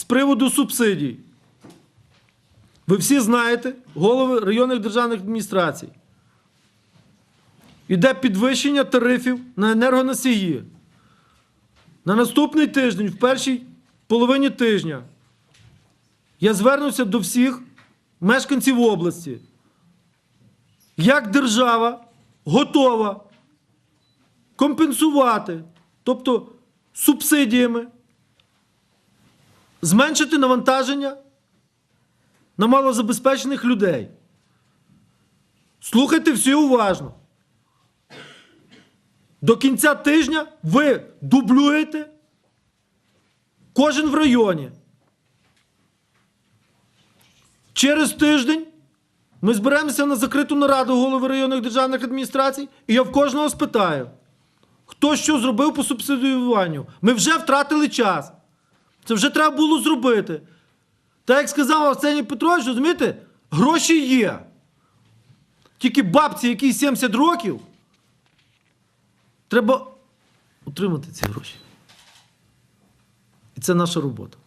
з приводу субсидій. Ви всі знаєте, голови районних державних адміністрацій. Іде підвищення тарифів на енергоносії. На наступний тиждень, в першій половині тижня, я звернуся до всіх мешканців області. Як держава готова компенсувати, тобто субсидіями, зменшити навантаження на малозабезпечених людей. Слухайте всі уважно. До кінця тижня ви дублюєте кожен в районі. Через тиждень ми зберемося на закриту нараду голови районних державних адміністрацій, і я в кожного спитаю, хто що зробив по субсидіюванню. Ми вже втратили час. Це вже треба було зробити. Та як сказав Арсеній Петрович, розумієте, гроші є. Тільки бабці, якій 70 років, треба отримати ці гроші. І це наша робота.